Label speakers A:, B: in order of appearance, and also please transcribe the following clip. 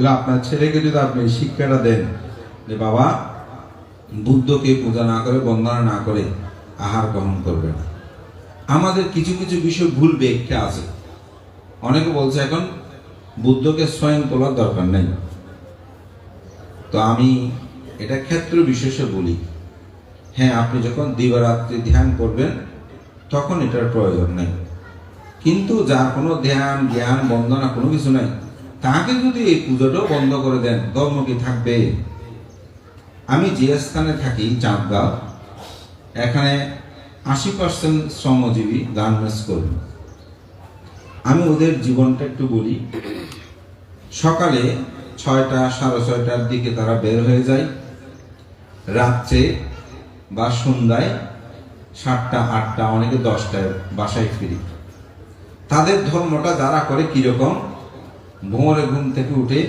A: তাহলে আপনার ছেলেকে যদি আপনি শিক্ষাটা দেন যে বাবা, বুদ্ধকে পূজা না করে, বন্দনা না করে আহার গ্রহণ করবে না। আমাদের কিছু কিছু বিষয় ভুল ব্যাখ্যা আছে। অনেকে বলছে এখন বুদ্ধকে স্বয়ং তোলার দরকার নেই। তো আমি এটা ক্ষেত্র বিশেষে বলি। হ্যাঁ আপনি যখন দিবারাত্রি ধ্যান করবেন, তখন এটার প্রয়োজন নেই। কিন্তু যার কোনো ধ্যান, জ্ঞান, বন্দনা কোনো কিছু নাই। তাকে যদি এই পুজোটাও বন্ধ করে দেন, ধর্ম কি থাকবে? আমি যে স্থানে থাকি, চাঁদগাঁও, এখানে আশি পার্সেন্ট শ্রমজীবী গার্মেন্টস কর্মী আমি ওদের জীবনটা একটু বলি। সকালে ছয়টা, সাড়ে ছয়টার দিকে তারা বের হয়ে যায়। রাত্রে বা সন্ধ্যায় সাতটা, আটটা, অনেকে দশটায় বাসায় ফিরি। তাদের ধর্মটা যারা করে কীরকম? ভোরে ঘুম থেকে উঠে